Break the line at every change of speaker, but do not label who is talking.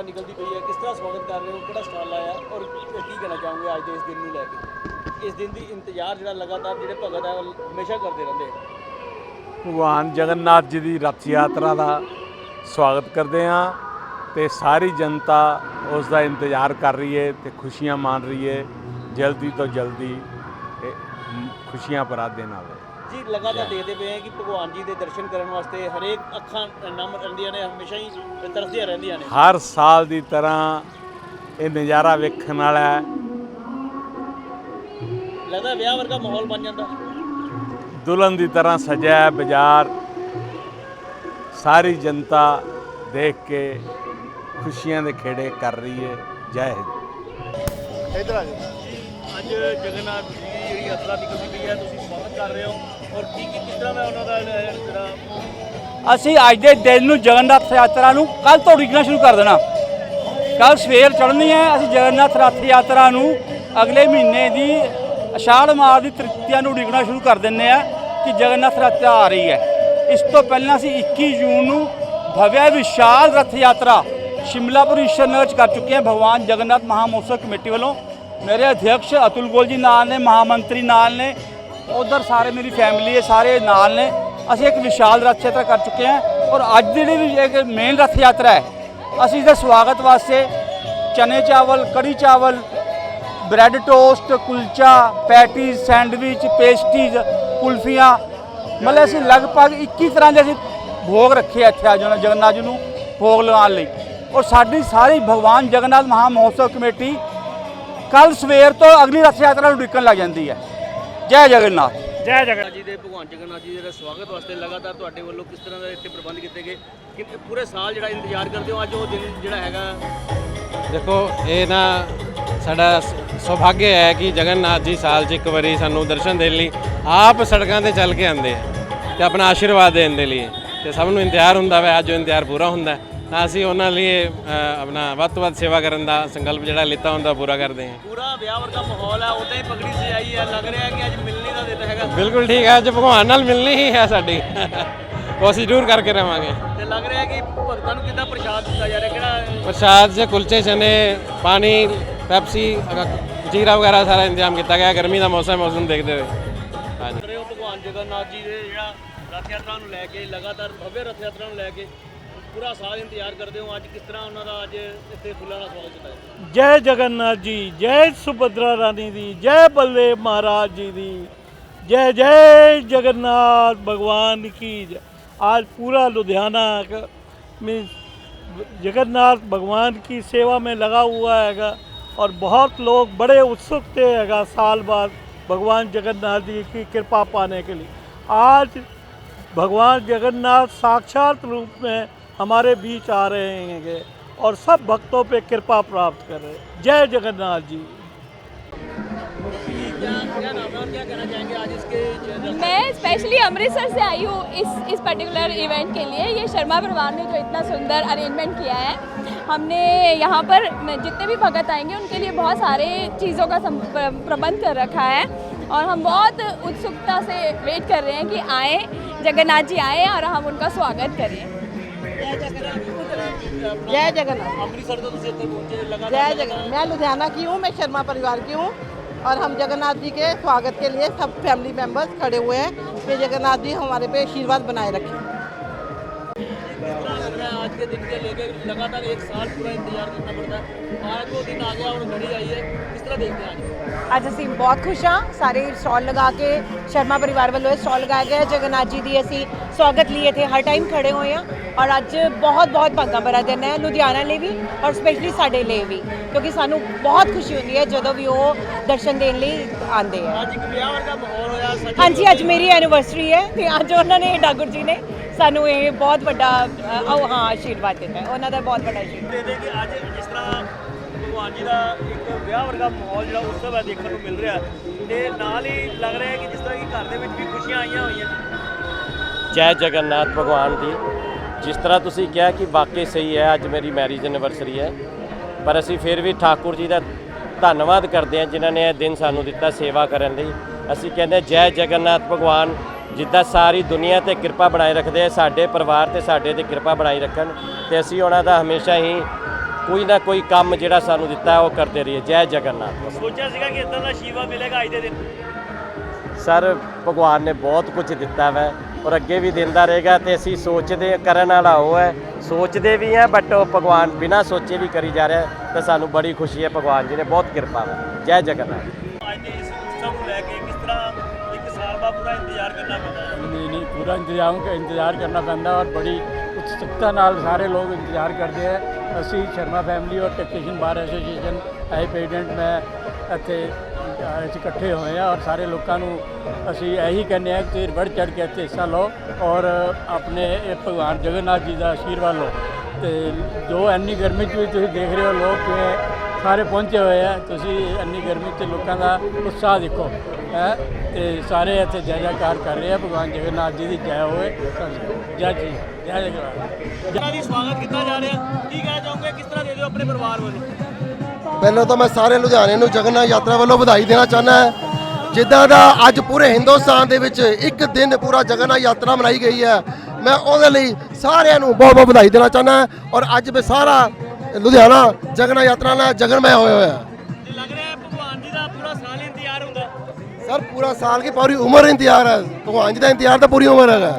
ਜ਼ਿਆਦਾ ਨਿਕਲਦੀ ਪਈ ਹੈ, ਕਿਸ ਤਰ੍ਹਾਂ ਸਵਾਗਤ ਕਰ ਰਹੇ ਹੋ, ਕਿਹੜਾ ਸਟਾਲ ਲਾਇਆ ਔਰ ਕੀ ਕਹਿਣਾ ਚਾਹੋਗੇ ਅੱਜ ਦੇ ਇਸ ਦਿਨ ਨੂੰ ਲੈ ਕੇ? ਇਸ ਦਿਨ ਦੀ ਇੰਤਜ਼ਾਰ ਜਿਹੜਾ ਲਗਾਤਾਰ ਜਿਹੜੇ ਭਗਤ ਹੈ ਹਮੇਸ਼ਾ ਕਰਦੇ ਰਹਿੰਦੇ
ਭਗਵਾਨ ਜਗਨਨਾਥ ਜੀ ਦੀ ਰਥ ਯਾਤਰਾ ਦਾ ਸਵਾਗਤ ਕਰਦੇ ਹਾਂ ਤੇ ਸਾਰੀ ਜਨਤਾ ਉਸ ਦਾ ਇੰਤਜ਼ਾਰ ਕਰ ਰਹੀ ਹੈ ਤੇ ਖੁਸ਼ੀਆਂ ਮਾਣ ਰਹੀ ਹੈ, ਜਲਦੀ ਤੋਂ ਜਲਦੀ ਖੁਸ਼ੀਆਂ ਭਰਾ ਦੇਣ ਆਵੇ
ਜੀ ਲਗਾਤਾਰ ਦੇਖਦੇ ਪਏ ਆ ਕਿ ਭਗਵਾਨ ਜੀ ਦੇ ਦਰਸ਼ਨ ਕਰਨ ਵਾਸਤੇ ਹਰੇਕ ਅੱਖਾਂ ਨਮ ਰਹਿੰਦੀਆਂ ਨੇ ਹਮੇਸ਼ਾ ਹੀ ਤਰਸਦੀਆਂ ਰਹਿੰਦੀਆਂ ਨੇ।
ਹਰ ਸਾਲ ਦੀ ਤਰ੍ਹਾਂ ਇਹ ਨਜ਼ਾਰਾ ਵੇਖਣ ਵਾਲਾ ਹੈ।
ਲੱਗਦਾ ਵਿਆਹ ਵਰਗਾ ਮਾਹੌਲ ਬਣ ਜਾਂਦਾ।
ਦੁਲਹਨ ਦੀ ਤਰ੍ਹਾਂ ਸਜਿਆ ਹੈ ਬਾਜ਼ਾਰ। ਸਾਰੀ ਜਨਤਾ ਦੇਖ ਕੇ ਖੁਸ਼ੀਆਂ ਦੇ ਖੇੜੇ ਕਰ ਰਹੀ ਹੈ। ਜੈ ਹਿੰਦ।
ਇਧਰ ਆ ਜਾਓ। ਜਗਨਨਾਥ ਜੀ ਦੀ ਜਿਹੜੀ ਯਾਤਰਾ ਨਿਕਲਦੀ ਪਈ ਹੈ, ਤੁਸੀਂ ਸਵਾਗਤ ਕਰ ਰਹੇ ਹੋ। ਔਰ ਕੀ ਕੀ ਕਿਸ ਤਰ੍ਹਾਂ ਦਾ ਉਹਨਾਂ ਦਾ ਜਿਹੜਾ
ਅਸੀਂ ਅੱਜ ਦੇ ਦਿਨ ਨੂੰ ਜਗਨਨਾਥ ਯਾਤਰਾ ਨੂੰ ਕੱਲ ਤੋਂ ਉਡੀਕਣਾ ਸ਼ੁਰੂ ਕਰ ਦੇਣਾ। ਕੱਲ ਸਵੇਰ ਚੜ੍ਹਨੀ ਹੈ, ਅਸੀਂ ਜਗਨਨਾਥ ਰਥ ਯਾਤਰਾ ਨੂੰ ਅਗਲੇ ਮਹੀਨੇ ਦੀ ਅਸ਼ਾੜ ਮਾਸ ਦੀ ਤ੍ਰਿਤੀਆ ਨੂੰ ਉਡੀਕਣਾ ਸ਼ੁਰੂ ਕਰ ਦਿੰਨੇ ਆ ਕਿ ਜਗਨਨਾਥ ਰਥ ਆ ਰਹੀ ਹੈ। ਇਸ ਤੋਂ ਪਹਿਲਾਂ ਅਸੀਂ 21 ਜੂਨ ਨੂੰ ਭਵਿਆ ਵਿਸ਼ਾਲ ਰਥ ਯਾਤਰਾ ਸ਼ਿਮਲਾਪੁਰ ਈਸ਼ਵਰਨਗਰ 'ਚ ਕਰ ਚੁੱਕੇ ਹਾਂ। ਭਗਵਾਨ ਜਗਨਨਾਥ ਮਹਾਮੋਤਸਵ ਕਮੇਟੀ ਵੱਲੋਂ ਮੇਰੇ ਅਧਿਕਸ਼ ਅਤੁਲ ਗੋਲ ਜੀ ਨਾਲ ਨੇ ਮਹਾਮੰਤਰੀ ਨਾਲ ਨੇ ਉਧਰ ਸਾਰੇ ਮੇਰੀ ਫੈਮਿਲੀ ਹੈ ਸਾਰੇ ਨਾਲ ਨੇ ਅਸੀਂ ਇੱਕ ਵਿਸ਼ਾਲ ਰਥ ਯਾਤਰਾ ਕਰ ਚੁੱਕੇ ਹਾਂ ਔਰ ਅੱਜ ਦੀ ਜਿਹੜੀ ਇੱਕ ਮੇਨ ਰਥ ਯਾਤਰਾ ਹੈ ਅਸੀਂ ਇਸ ਦੇ ਸਵਾਗਤ ਵਾਸਤੇ ਚਨੇ ਚਾਵਲ ਕੜੀ ਚਾਵਲ bread toast kulcha patties sandwich pastries ਕੁਲਫੀਆਂ ਮਤਲਬ ਅਸੀਂ ਲਗਭਗ 21 ਤਰ੍ਹਾਂ ਦੇ ਅਸੀਂ ਭੋਗ ਰੱਖੇ ਇੱਥੇ ਅੱਜ ਉਹਨਾਂ ਜਗਨਨਾਥ ਜੀ ਨੂੰ ਭੋਗ ਲਗਾਉਣ ਲਈ ਔਰ ਸਾਡੀ ਸਾਰੀ ਭਗਵਾਨ ਜਗਨਨਾਥ ਮਹਾ ਮਹੋਤਸਵ ਕਮੇਟੀ ਕੱਲ ਸਵੇਰ ਤੋਂ ਅਗਲੀ ਰਥ ਯਾਤਰਾ ਨੂੰ ਉਡੀਕਣ ਲੱਗ ਜਾਂਦੀ ਹੈ। ਜੈ ਜਗਨਨਾਥ। ਜੈ
ਜਗਨਨਾਥ। ਜੀ ਦੇ ਭਗਵਾਨ ਜਗਨਨਾਥ ਜੀ ਦੇ ਸਵਾਗਤ ਵਾਸਤੇ ਲਗਾਤਾਰ ਤੁਹਾਡੇ ਵੱਲੋਂ ਕਿਸ ਤਰ੍ਹਾਂ ਦੇ ਇੱਥੇ ਪ੍ਰਬੰਧ ਕੀਤੇ ਗਏ? ਕਿ ਪੂਰੇ ਸਾਲ ਜਿਹੜਾ ਇੰਤਜ਼ਾਰ ਕਰਦੇ ਹੋ? ਅੱਜ ਉਹ ਦਿਨ ਜਿਹੜਾ ਹੈਗਾ।
ਦੇਖੋ ਇਹ ਨਾ ਸਾਡਾ ਸ- ਸੁਭਾਗਯ ਹੈ ਕਿ ਜਗਨਨਾਥ ਜੀ ਸਾਲ 'ਚ ਇੱਕ ਵਾਰੀ ਸਾਨੂੰ ਦਰਸ਼ਨ ਦੇਣ ਲਈ ਆਪ ਸੜਕਾਂ ਤੇ ਚੱਲ ਕੇ ਆਉਂਦੇ ਆ ਤੇ ਆਪਣਾ ਆਸ਼ੀਰਵਾਦ ਦੇਣ ਦੇ ਲਈ। ਤੇ ਸਭ ਨੂੰ ਇੰਤਜ਼ਾਰ ਹੁੰਦਾ ਵਾ ਅੱਜ ਉਹ ਇੰਤਜ਼ਾਰ ਪੂਰਾ ਹੁੰਦਾ। ਹੈ। ਅਸੀਂ ਉਹਨਾਂ ਲਈ ਆਪਣਾ ਵੱਧ ਤੋਂ ਵੱਧ ਸੇਵਾ ਕਰਨ ਦਾ ਸੰਕਲਪ ਜਿਹੜਾ ਲਿੱਤਾ ਹੁੰਦਾ ਪੂਰਾ ਕਰਦੇ ਹਾਂ।
ਪੂਰਾ ਵਿਆਹ ਵਰਗਾ ਮਾਹੌਲ ਹੈ ਉਦਾਂ ਹੀ ਪਗੜੀ ਸਜਾਈ ਹੈ ਲੱਗ ਰਿਹਾ ਕਿ ਅੱਜ ਮਿਲਣੀ ਦਾ ਦਿਨ ਹੈਗਾ।
ਬਿਲਕੁਲ ਠੀਕ ਹੈ ਅੱਜ ਭਗਵਾਨ ਨਾਲ ਮਿਲਣੀ ਹੀ ਹੈ ਸਾਡੀ। ਉਹ ਅਸੀਂ ਜ਼ਰੂਰ ਕਰਕੇ ਰਵਾਂਗੇ।
ਤੇ ਲੱਗ ਰਿਹਾ ਕਿ ਭਗਤਾਂ ਨੂੰ ਕਿੱਦਾਂ ਪ੍ਰਸ਼ਾਦ ਦਿੱਤਾ ਜਾ ਰਿਹਾ ਕਿਹੜਾ
ਪ੍ਰਸ਼ਾਦ 'ਚ ਕੁਲਚੇ ਚਨੇ ਪਾਣੀ ਪੈਪਸੀ ਜੀਰਾ ਵਗੈਰਾ ਸਾਰਾ ਇੰਤਜ਼ਾਮ ਕੀਤਾ ਗਿਆ ਗਰਮੀ ਦਾ ਮੌਸਮ ਹੈ, ਮੌਸਮ ਦੇਖਦੇ ਹੋਏ। ਹਾਂਜੀ।
ਭਗਵਾਨ ਜਗਨਨਾਥ ਜੀ ਦੇ ਜਿਹੜਾ ਰਥ ਯਾਤਰਾ ਨੂੰ ਲੈ ਕੇ ਲਗਾਤਾਰ ਭਵਯ ਰਥ ਯਾਤਰਾ ਨੂੰ ਲੈ ਕੇ। ਪੂਰਾ ਸਾਲ ਇੰਤਜ਼ਾਰ ਕਰਦੇ ਹੋ ਅੱਜ ਕਿਸ ਤਰ੍ਹਾਂ ਉਹਨਾਂ ਦਾ ਅੱਜ ਇੱਥੇ ਫੁੱਲਾਂ ਦਾ ਸਵਾਗਤ ਕੀਤਾ ਹੈ
ਜੈ ਜਗਨਨਾਥ ਜੀ ਜੈ ਸੁਭਦਰਾ ਰਾਣੀ ਦੀ ਜੈ ਬੱਲੇ ਮਹਾਰਾਜ ਜੀ ਦੀ ਜੈ ਜੈ ਜਗਨਨਾਥ ਭਗਵਾਨ की जय आज पूरा लुधियाना में जगन्नाथ भगवान की सेवा में लगा हुआ हैगा और बहुत लोग बड़े उत्सुक थे हैगा साल बाद भगवान जगन्नाथ जी की कृपा पाने के लिए आज भगवान जगन्नाथ साक्षात रूप में हमारे बीच आ रहे हैं और सब भक्तों पे कृपा प्राप्त कर रहे जय जगन्नाथ ज-
मैं स्पेशली अमृतसर से आई हूँ इस इस पर्टिकुलर इवेंट के लिए। ये शर्मा परिवार ने जो इतना सुंदर अरेंजमेंट किया है, हमने यहाँ पर जितने भी भगत आएँगे, उनके लिए बहुत सारे चीज़ों का प्रबंध कर रखा है और हम बहुत उत्सुकता से वेट कर रहे हैं कि आए, जगन्नाथ जी आए और हम उनका स्वागत करें।
जय जगन्नाथ।
अमृतसर तो
जय जगन्नाथ। मैं लुधियाना की हूँ मैं शर्मा परिवार की हूँ और हम जगन्नाथ जी के स्वागत के लिए सब फैमिली मेंबर्स खड़े हुए हैं। कि जगन्नाथ जी हमारे पे आशीर्वाद बनाए रखें।
के दिन के लेके लगातार एक साल पूरा इंतजार करना पड़ता है आज वो दिन आ गया और घड़ी आई है किस तरह देखते हैं आज
ਅੱਜ ਅਸੀਂ ਬਹੁਤ ਖੁਸ਼ ਹਾਂ ਸਾਰੇ ਸਟਾਲ ਲਗਾ ਕੇ ਸ਼ਰਮਾ ਪਰਿਵਾਰ ਵੱਲੋਂ ਇਹ ਸਟਾਲ ਲਗਾਇਆ ਗਿਆ ਹੈ। ਜਗਨਨਾਥ ਜੀ ਦੀ ਅਸੀਂ ਸਵਾਗਤ ਲਈ ਇੱਥੇ ਹਰ ਟਾਈਮ ਖੜੇ ਹੋਏ ਹਾਂ ਔਰ ਅੱਜ ਬਹੁਤ ਬਹੁਤ ਭਾਗਾਂ ਭਰਾ ਦਿਨ ਹੈ ਲੁਧਿਆਣਾ ਲਈ ਵੀ ਔਰ ਸਪੈਸ਼ਲੀ ਸਾਡੇ ਲਈ ਵੀ ਕਿਉਂਕਿ ਸਾਨੂੰ ਬਹੁਤ ਖੁਸ਼ੀ ਹੁੰਦੀ ਹੈ ਜਦੋਂ ਵੀ ਉਹ ਦਰਸ਼ਨ ਦੇਣ ਲਈ ਆਉਂਦੇ ਆ
ਅੱਜ ਇੱਕ ਵਿਆਹ ਵਰਗਾ ਮਾਹੌਲ ਹੋਇਆ ਸੱਜ
ਹਾਂਜੀ ਅੱਜ ਮੇਰੀ ਐਨੀਵਰਸਰੀ ਹੈ ਤੇ ਅੱਜ ਉਹਨਾਂ ਨੇ ਡਾਗੁਰ ਜੀ ਨੇ ਸਾਨੂੰ ਇਹ ਬਹੁਤ ਵੱਡਾ ਅ, ਉਹ ਹਾਂ ਆਸ਼ੀਰਵਾਦ ਦਿੱਤਾ ਹੈ। ਉਹਨਾਂ ਦਾ ਬਹੁਤ ਵੱਡਾ ਆਸ਼ੀਰਵਾਦ।
ਦੇ ਦੇ ਕਿ ਅੱਜ ਜਿਸ ਤਰ੍ਹਾਂ ਭਗਵਾਨ ਜੀ ਦਾ ਇੱਕ ਵਿਆਹ ਵਰਗਾ ਮਾਹੌਲ ਜਿਹੜਾ ਉਤਸਵ ਹੈ ਦੇਖਣ ਨੂੰ ਮਿਲ ਰਿਹਾ। ਹੈ, ਤੇ ਨਾਲ ਹੀ ਲੱਗ ਰਿਹਾ ਹੈ ਕਿ ਜਿਸ ਤਰ੍ਹਾਂ ਕਿ ਘਰ ਦੇ ਵਿੱਚ ਵੀ ਖੁਸ਼ੀਆਂ ਆਈਆਂ ਹੋਈਆਂ।
ਜੈ ਜਗਨਨਾਥ ਭਗਵਾਨ ਦੀ। ਜਿਸ ਤਰ੍ਹਾਂ ਤੁਸੀਂ ਕਿਹਾ ਕਿ ਵਾਕਈ ਸਹੀ ਹੈ ਅੱਜ ਮੇਰੀ ਮੈਰਿਜ ਐਨਵਰਸਰੀ ਹੈ। ਪਰ ਅਸੀਂ ਫਿਰ ਵੀ ਠਾਕੁਰ ਜੀ ਦਾ ਧੰਨਵਾਦ ਕਰਦੇ ਹਾਂ ਜਿਨ੍ਹਾਂ ਨੇ ਇਹ ਦਿਨ ਸਾਨੂੰ ਦਿੱਤਾ ਸੇਵਾ ਕਰਨ ਲਈ। ਅਸੀਂ ਕਹਿੰਦੇ ਹਾਂ, ਜੈ ਜਗਨਨਾਥ ਭਗਵਾਨ। ਜਿੱਦਾਂ ਸਾਰੀ ਦੁਨੀਆ ਤੇ ਕਿਰਪਾ ਬਣਾਈ ਰੱਖਦੇ ਆ ਸਾਡੇ ਪਰਿਵਾਰ ਤੇ ਸਾਡੇ ਤੇ ਕਿਰਪਾ ਬਣਾਈ ਰੱਖਣ ਤੇ ਅਸੀਂ ਉਹਨਾਂ ਦਾ ਹਮੇਸ਼ਾ ਹੀ ਕੋਈ ਨਾ ਕੋਈ ਕੰਮ ਜਿਹੜਾ ਸਾਨੂੰ ਦਿੱਤਾ ਉਹ ਕਰਦੇ ਰਹੀਏ। ਜੈ ਜਗਨਨਾਥ।
ਸੋਚਿਆ ਸੀਗਾ ਕਿ ਇਦਾਂ ਦਾ ਸ਼ੀਵਾ ਮਿਲੇਗਾ ਅੱਜ ਦੇ ਦਿਨ।
ਸਰ ਭਗਵਾਨ ਨੇ ਬਹੁਤ ਕੁਝ ਦਿੱਤਾ ਵੈ ਔਰ ਅੱਗੇ ਵੀ ਦਿੰਦਾ ਰਹੇਗਾ ਤੇ ਅਸੀਂ ਸੋਚਦੇ ਕਰਨ ਵਾਲਾ ਉਹ ਹੈ। ਸੋਚਦੇ ਵੀ ਆ ਬਟ ਉਹ ਭਗਵਾਨ ਬਿਨਾਂ ਸੋਚੇ ਵੀ ਕਰੀ ਜਾ ਰਿਹਾ ਤਾਂ ਸਾਨੂੰ ਬੜੀ ਖੁਸ਼ੀ ਹੈ ਭਗਵਾਨ ਜੀ ਨੇ ਬਹੁਤ ਕਿਰਪਾ ਹੈ ਜੈ ਜਗਨਨਾਥ।
ਅੱਜ ਦੇ ਇਸ ਉਤਸਵ ਨੂੰ ਲੈ ਕੇ ਕਿਸ ਪੂਰਾ ਇੰਤਜ਼ਾਰ ਕਰਨਾ ਪੈਂਦਾ ਹੈ।
ਨਹੀਂ ਨਹੀਂ, ਪੂਰਾ ਇੰਤਜ਼ਾਮ ਇੰਤਜ਼ਾਰ ਕਰਨਾ ਪੈਂਦਾ ਔਰ ਬੜੀ ਉਤਸੁਕਤਾ ਨਾਲ ਸਾਰੇ ਲੋਕ ਇੰਤਜ਼ਾਰ ਕਰਦੇ ਹੈ ਅਸੀਂ ਸ਼ਰਮਾ ਫੈਮਿਲੀ ਔਰ ਟੈਕਸੇਸ਼ਨ ਬਾਰ ਐਸੋਸੀਏਸ਼ਨ ਐ ਪ੍ਰੈਜ਼ੀਡੈਂਟ ਮੈਂ ਇੱਥੇ ਅਸੀਂ ਇਕੱਠੇ ਹੋਏ ਆ ਔਰ ਸਾਰੇ ਲੋਕਾਂ ਨੂੰ ਅਸੀਂ ਇਹੀ ਕਹਿੰਦੇ ਆ ਕਿ ਵੱਧ ਚੜ ਕੇ ਇੱਥੇ ਹਿੱਸਾ ਲਓ ਔਰ ਆਪਣੇ ਇਹ ਭਗਵਾਨ ਜਗਨਨਾਥ ਜੀ ਦਾ ਆਸ਼ੀਰਵਾਦ ਲਓ। ਤੇ ਜੋ ਇੰਨੀ ਗਰਮੀ 'ਚ ਵੀ ਤੁਸੀਂ ਦੇਖ ਰਹੇ ਹੋ, ਲੋਕ ਕਿਵੇਂ ਸਾਰੇ ਪਹੁੰਚੇ ਹੋਏ ਆ। ਤੁਸੀਂ ਇੰਨੀ ਗਰਮੀ 'ਚ ਲੋਕਾਂ ਦਾ ਉਤਸ਼ਾਹ ਦੇਖੋ ਹੈ ਤੇ ਸਾਰੇ ਇੱਥੇ ਜੈ ਜੈਕਾਰ ਕਰ ਰਹੇ ਆ। ਭਗਵਾਨ ਜਗਨਨਾਥ ਜੀ ਦੀ ਜੈ ਹੋਵੇ। ਜੈ ਜੀ ਜੈ ਜਗਨਨਾਥ
ਜਿਨ੍ਹਾਂ ਦੀ ਸਵਾਗਤ ਕੀਤਾ ਜਾ ਰਿਹਾ। ਕੀ ਕਹਿਣਾ ਚਾਹੋਗੇ? ਕਿਸ ਤਰ੍ਹਾਂ ਦੇ ਦਿਓ ਆਪਣੇ ਪਰਿਵਾਰ ਵੱਲੋਂ?
ਪਹਿਲਾਂ ਤਾਂ ਮੈਂ ਸਾਰੇ ਲੁਧਿਆਣੇ ਨੂੰ ਜਗਨਨਾਥ ਯਾਤਰਾ ਵੱਲੋਂ ਵਧਾਈ ਦੇਣਾ ਚਾਹੁੰਦਾ ਹਾਂ। ਜਿੱਦਾਂ ਦਾ ਅੱਜ ਪੂਰੇ ਹਿੰਦੁਸਤਾਨ ਦੇ ਵਿੱਚ ਇੱਕ ਦਿਨ ਪੂਰਾ ਜਗਨਨਾਥ ਯਾਤਰਾ ਮਨਾਈ ਗਈ ਹੈ ਮੈਂ ਉਹਦੇ ਲਈ ਸਾਰਿਆਂ ਨੂੰ ਬਹੁਤ ਬਹੁਤ ਵਧਾਈ ਦੇਣਾ ਚਾਹੁੰਦਾ ਹਾਂ। ਔਰ ਅੱਜ ਮੈਂ ਸਾਰਾ ਲੁਧਿਆਣਾ ਜਗਨਨਾਥ ਯਾਤਰਾ ਨਾਲ ਜਗਨਮय ਹੋਇਆ ਹੋਇਆ।
ਤੇ ਲੱਗ ਰਿਹਾ ਹੈ ਭਗਵਾਨ ਜੀ ਦਾ ਪੂਰਾ ਸਾਲ ਇੰਤਜ਼ਾਰ ਹੁੰਦਾ
ਸਰ ਪੂਰਾ ਸਾਲ ਕੀ ਪੂਰੀ ਉਮਰ ਇੰਤਜ਼ਾਰ ਹੈ? ਭਗਵਾਨ ਜੀ ਦਾ ਇੰਤਜ਼ਾਰ ਤਾਂ ਪੂਰੀ ਉਮਰ ਹੈਗਾ।